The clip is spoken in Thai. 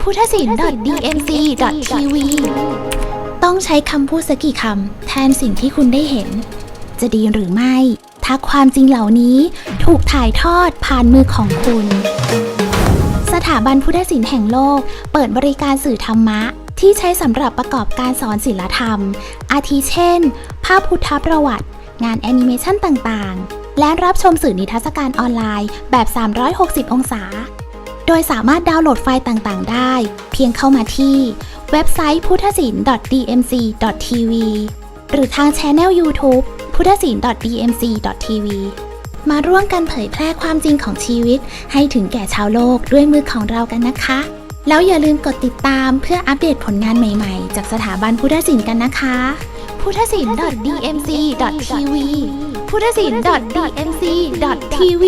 พุทธศิลป์ .dmc.tv ต้องใช้คำพูดสักกี่คำแทนสิ่งที่คุณได้เห็น จะดีหรือไม่ ถ้าความจริงเหล่านี้ถูกถ่ายทอดผ่านมือของคุณ สถาบันพุทธศิลป์แห่งโลก เปิดบริการสื่อธรรมะ ที่ใช้สำหรับประกอบการสอนศิลธรรม อาทิเช่น ภาพพุทธประวัติ งานแอนิเมชันต่างๆ และรับชมสื่อนิทรรศการออนไลน์แบบ 360 องศา โดยสามารถดาวน์โหลดไฟล์ต่างๆ ได้ เพียงเข้ามาที่เว็บไซต์พุทธศิลป์ .dmc.tv หรือทางช anel YouTube พุทธศิลป์ .dmc.tv มาร่วมกันเผยแพร่ความจริงของชีวิต ให้ถึงแก่ชาวโลกด้วยมือของเรากันนะคะ แล้วอย่าลืมกดติดตามเพื่ออัปเดตผลงานใหม่ๆ จากสถาบันพุทธศิลป์กันนะคะ พุทธศิลป์ .dmc.tv พุทธศิลป์ .dmc.tv